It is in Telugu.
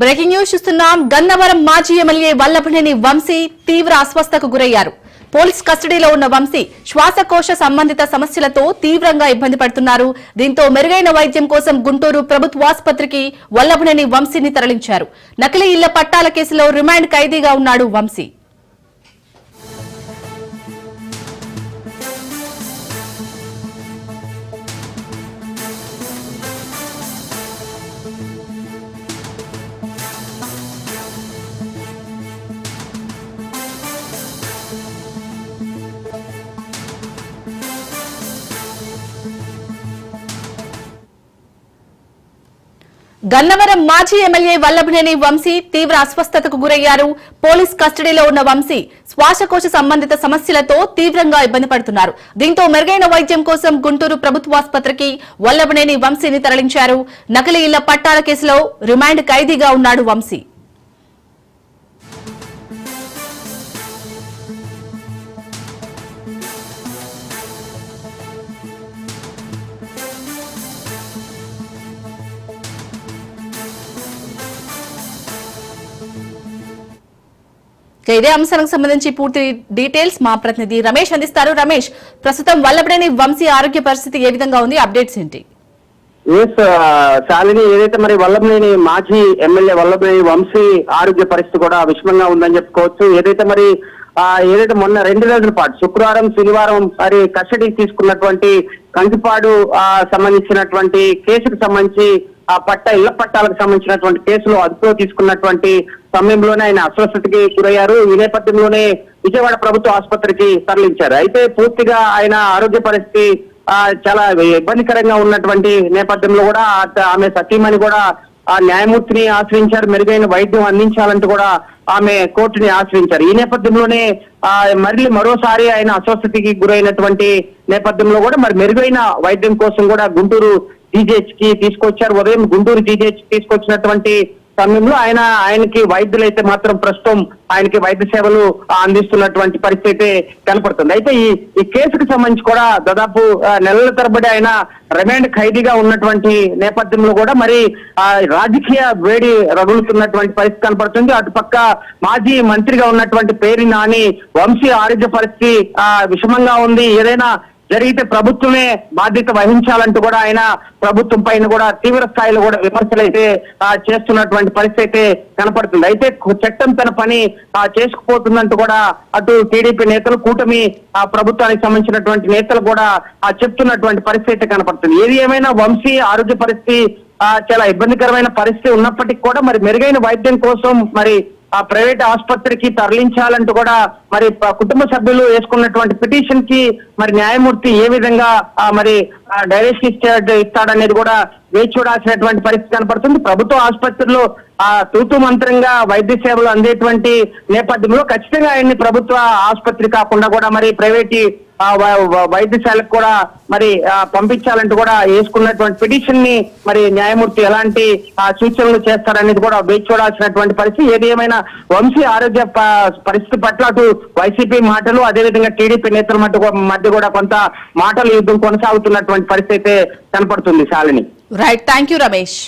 బ్రేకింగ్ న్యూస్ చూస్తున్నాం. గన్నవరం మాజీ ఎమ్మెల్యే వల్లభనేని వంశీ తీవ్ర అస్వస్థకు గురయ్యారు. పోలీస్ కస్టడీలో ఉన్న వంశీ శ్వాసకోశ సంబంధిత సమస్యలతో తీవ్రంగా ఇబ్బంది పడుతున్నారు. దీంతో మెరుగైన వైద్యం కోసం గుంటూరు ప్రభుత్వాసుపత్రికి వల్లభనేని వంశీని తరలించారు. నకిలీ ఇళ్ళ పట్టాల కేసులో రిమాండ్ ఖైదీగా ఉన్నాడు వంశీ. గన్నవరం మాజీ ఎమ్మెల్యే వల్లభనేని వంశీ తీవ్ర అస్వస్థతకు గురయ్యారు. పోలీస్ కస్టడీలో ఉన్న వంశీ శ్వాసకోశ సంబంధిత సమస్యలతో తీవ్రంగా ఇబ్బంది పడుతున్నారు. దీంతో మెరుగైన వైద్యం కోసం గుంటూరు ప్రభుత్వాసుపత్రికి వల్లభనేని వంశీని తరలించారు. నకిలీ ఇళ్ళ పట్టాల కేసులో రిమాండ్ ఖైదీగా ఉన్నాడు వంశీ. ఇదే అంశానికి సంబంధించి పూర్తి డీటెయిల్స్ మా ప్రతినిధి రమేష్ అందిస్తారు. రమేష్ ప్రస్తుతం వల్లభనేని వంశీ ఆరోగ్య పరిస్థితి ఏ విధంగా ఉంది? అప్డేట్స్ ఏంటి? ఎస్ శాలిని ఏదైతే మరి వల్లభనేని మాజీ ఎమ్మెల్యే వల్లభనేని వంశీ ఆరోగ్య పరిస్థితి కూడా విషమంగా ఉందని చెప్పుకోవచ్చు. ఏదైతే మరి ఆ, ఏదైతే మొన్న రెండు రోజుల పాటు శుక్రవారం శనివారం మరి కస్టడీకి తీసుకున్నటువంటి కంకిపాడు సంబంధించినటువంటి కేసుకు సంబంధించి ఆ పట్ట ఇళ్ళ పట్టాలకు సంబంధించినటువంటి కేసులో అదుపులో తీసుకున్నటువంటి సమయంలోనే ఆయన అస్వస్థతకి గురయ్యారు. ఈ నేపథ్యంలోనే విజయవాడ ప్రభుత్వ ఆసుపత్రికి తరలించారు. అయితే పూర్తిగా ఆయన ఆరోగ్య పరిస్థితి ఆ చాలా ఇబ్బందికరంగా ఉన్నటువంటి నేపథ్యంలో కూడా ఆమె సతీమణి కూడా ఆ న్యాయమూర్తిని ఆశ్రయించారు. మెరుగైన వైద్యం అందించాలంటూ కూడా ఆమె కోర్టుని ఆశ్రయించారు. ఈ నేపథ్యంలోనే ఆ మళ్ళీ మరోసారి ఆయన అస్వస్థతకి గురైనటువంటి నేపథ్యంలో కూడా మరి మెరుగైన వైద్యం కోసం కూడా గుంటూరు జీజేహెచ్కి తీసుకొచ్చారు. ఉదయం గుంటూరు జీజేహెచ్ తీసుకొచ్చినటువంటి సమయంలో ఆయన ఆయనకి వైద్యులైతే మాత్రం ప్రస్తుతం ఆయనకి వైద్య సేవలు అందిస్తున్నటువంటి పరిస్థితి అయితే కనపడుతుంది. అయితే ఈ ఈ కేసుకు సంబంధించి కూడా దాదాపు నెలల తరబడి ఆయన రిమాండ్ ఖైదీగా ఉన్నటువంటి నేపథ్యంలో కూడా మరి ఆ, రాజకీయ వేడి రగులుతున్నటువంటి పరిస్థితి కనపడుతుంది. అటుపక్క మాజీ మంత్రిగా ఉన్నటువంటి పేరు నాని వంశీ ఆరోగ్య పరిస్థితి విషమంగా ఉంది. ఏదైనా జరిగితే ప్రభుత్వమే బాధ్యత వహించాలంటూ కూడా ఆయన ప్రభుత్వం పైన కూడా తీవ్ర స్థాయిలో కూడా విమర్శలు అయితే చేస్తున్నటువంటి పరిస్థితి అయితే కనపడుతుంది. అయితే చట్టం తన పని చేసుకుపోతుందంటూ కూడా అటు టీడీపీ నేతలు కూటమి ఆ ప్రభుత్వానికి సంబంధించినటువంటి నేతలు కూడా ఆ, చెప్తున్నటువంటి పరిస్థితి అయితే కనపడుతుంది. ఏది ఏమైనా వంశీ ఆరోగ్య పరిస్థితి ఆ, చాలా ఇబ్బందికరమైన పరిస్థితి ఉన్నప్పటికీ కూడా మరి మెరుగైన వైద్యం కోసం మరి ఆ ప్రైవేట్ ఆసుపత్రికి తరలించాలంటూ కూడా మరి కుటుంబ సభ్యులు వేసుకున్నటువంటి పిటిషన్కి మరి న్యాయమూర్తి ఏ విధంగా ఆ, మరి డైరెక్షన్ ఇచ్చే ఇస్తాడనేది కూడా వేచి చూడాల్సినటువంటి పరిస్థితి కనపడుతుంది. ప్రభుత్వ ఆసుపత్రిలో ఆ తూతు మంత్రంగా వైద్య సేవలు అందేటువంటి నేపథ్యంలో ఖచ్చితంగా ఆయన్ని ప్రభుత్వ ఆసుపత్రి కాకుండా కూడా మరి ప్రైవేట్ వైద్యశాలకు కూడా మరి పంపించాలంటూ కూడా వేసుకున్నటువంటి పిటిషన్ని మరి న్యాయమూర్తి ఎలాంటి సూచనలు చేస్తారనేది కూడా వేచి చూడాల్సినటువంటి పరిస్థితి. ఏది ఏమైనా వంశీ ఆరోగ్య ప- పరిస్థితి పట్ల అటు వైసీపీ మాటలు అదేవిధంగా టీడీపీ నేతల మధ్య మధ్య కూడా కొంత మాటల యుద్ధం కొనసాగుతున్నటువంటి పరిస్థితి అయితే కనపడుతుంది Shalini. Right thank you Ramesh